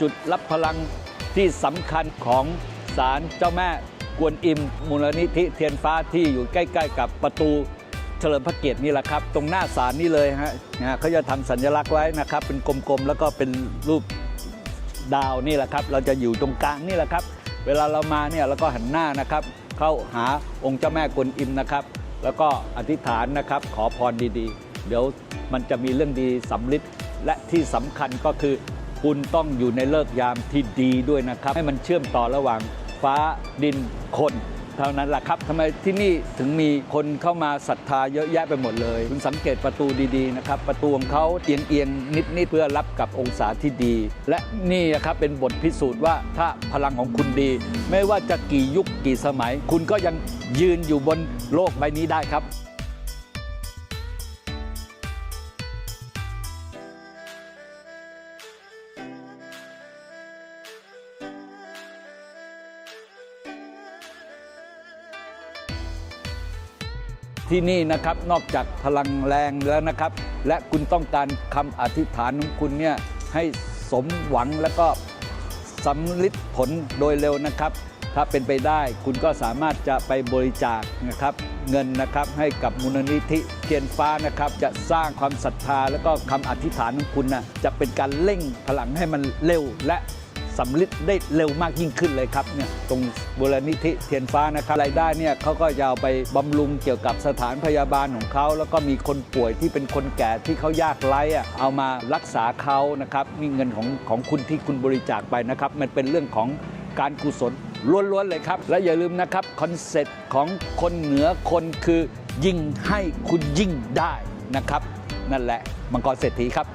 จุดรับพลังที่สำคัญของศาลเจ้าแม่กวนอิมมูลนิธิเทียนฟ้าที่อยู่ใกล้ ๆ กับประตูเฉลิมพระเกียรตินี่แหละครับ ตรงหน้าศาลนี่เลยฮะนะเขาจะทำสัญลักษณ์ไว้นะครับ เป็นกลมๆ แล้วก็เป็นรูปดาวนี่แหละครับ เราจะอยู่ตรงกลางนี่แหละครับ เวลาเรามาเนี่ยเราก็หันหน้านะครับ เข้าหาองค์เจ้าแม่กวนอิมนะครับ แล้วก็อธิษฐานนะครับ ขอพรดีๆ เดี๋ยวมันจะมีเรื่องดีสำลิดและที่สำคัญก็คือ คุณต้องอยู่ในเลิกยามที่ดีด้วยนะครับ ให้มันเชื่อมต่อระหว่างฟ้าดินคนเท่านั้นแหละครับทำไมที่นี่ถึงมีคนเข้ามาศรัทธาเยอะแยะไปหมดเลย คุณสังเกตประตูดีๆนะครับ ประตูของเขาเอียงเอียงๆนิดๆเพื่อรับกับองศาที่ดี และนี่นะครับเป็นบทพิสูจน์ว่าถ้าพลังของคุณดี ไม่ว่าจะกี่ยุคกี่สมัย คุณก็ยังยืนอยู่บนโลกใบนี้ได้ครับ ที่นี่นะครับนอกจากพลังแรงแล้วนะครับ และคุณต้องการคำอธิษฐานของคุณเนี่ยให้สมหวังแล้วก็สำลิดผลโดยเร็วนะครับ ถ้าเป็นไปได้คุณก็สามารถจะไปบริจาคนะครับ เงินนะครับให้กับมูลนิธิเทียนฟ้านะครับ จะสร้างความศรัทธาแล้วก็คำอธิษฐานของคุณนะจะเป็นการเร่งพลังให้มันเร็วและ สำลิดได้เร็วมากยิ่งขึ้นเลยครับเนี่ยตรงบูรณิธิเทียนฟ้านะครับรายได้เนี่ยเขาก็จะเอาไปบำรุงเกี่ยวกับสถานพยาบาลของเขาแล้วก็มีคนป่วยที่เป็นคนแก่ที่เขายากไร้อะเอามารักษาเขานะครับนี่เงินของของคุณที่คุณบริจาคไปนะครับมันเป็นเรื่องของการกุศลล้วนๆเลยครับ และอย่าลืมนะครับคอนเซ็ปต์ของคนเหนือคนคือยิ่งให้คุณยิ่งได้นะครับ นั่นแหละมังกรเศรษฐีครับ